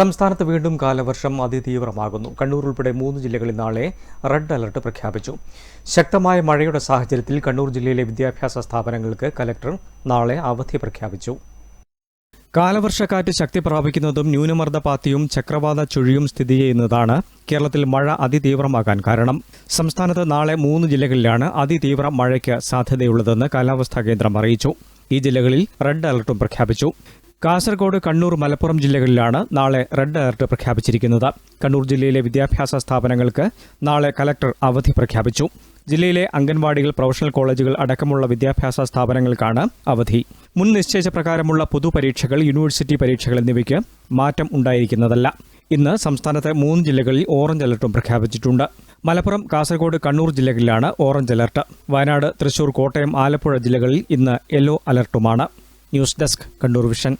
സംസ്ഥാനത്ത് വീണ്ടും കാലവർഷം അതിതീവ്രമാകുന്നു. കണ്ണൂർ ഉൾപ്പെടെ മൂന്ന് ജില്ലകളിൽ നാളെ റെഡ് അലർട്ട് പ്രഖ്യാപിച്ചു. ശക്തമായ മഴയുടെ സാഹചര്യത്തിൽ കണ്ണൂർ ജില്ലയിലെ വിദ്യാഭ്യാസ സ്ഥാപനങ്ങൾക്ക് കലക്ടർ നാളെ അവധി പ്രഖ്യാപിച്ചു. കാലവർഷക്കാറ്റ് ശക്തി പ്രാപിക്കുന്നതും ന്യൂനമർദ്ദപാത്തിയും ചക്രവാത ചുഴിയും സ്ഥിതി ചെയ്യുന്നതാണ് കേരളത്തിൽ മഴ അതിതീവ്രമാകാൻ കാരണം. സംസ്ഥാനത്ത് നാളെ മൂന്ന് ജില്ലകളിലാണ് അതിതീവ്ര മഴയ്ക്ക് സാധ്യതയുള്ളതെന്ന് കാലാവസ്ഥാ കേന്ദ്രം അറിയിച്ചു. ഈ ജില്ലകളിൽ റെഡ് അലർട്ടും പ്രഖ്യാപിച്ചു. കാസർഗോഡ് കണ്ണൂർ മലപ്പുറം ജില്ലകളിലാണ് നാളെ റെഡ് അലർട്ട് പ്രഖ്യാപിച്ചിരിക്കുന്നത്. കണ്ണൂർ ജില്ലയിലെ വിദ്യാഭ്യാസ സ്ഥാപനങ്ങൾക്ക് നാളെ കലക്ടർ അവധി പ്രഖ്യാപിച്ചു. ജില്ലയിലെ അംഗൻവാടികൾ പ്രൊഫഷണൽ കോളേജുകൾ അടക്കമുള്ള വിദ്യാഭ്യാസ സ്ഥാപനങ്ങൾക്കാണ് അവധി. മുൻ നിശ്ചയിച്ച പ്രകാരമുള്ള പൊതുപരീക്ഷകൾ യൂണിവേഴ്സിറ്റി പരീക്ഷകൾ എന്നിവയ്ക്ക് മാറ്റം ഉണ്ടായിരിക്കുന്നതല്ല. ഇന്ന് സംസ്ഥാനത്തെ മൂന്ന് ജില്ലകളിൽ ഓറഞ്ച് അലർട്ടും പ്രഖ്യാപിച്ചിട്ടുണ്ട്. മലപ്പുറം കാസർഗോഡ് കണ്ണൂർ ജില്ലകളിലാണ് ഓറഞ്ച് അലർട്ട്. വയനാട് തൃശൂർ കോട്ടയം ആലപ്പുഴ ജില്ലകളിൽ ഇന്ന് yellow അലർട്ടുമാണ്. News desk Kannur vision.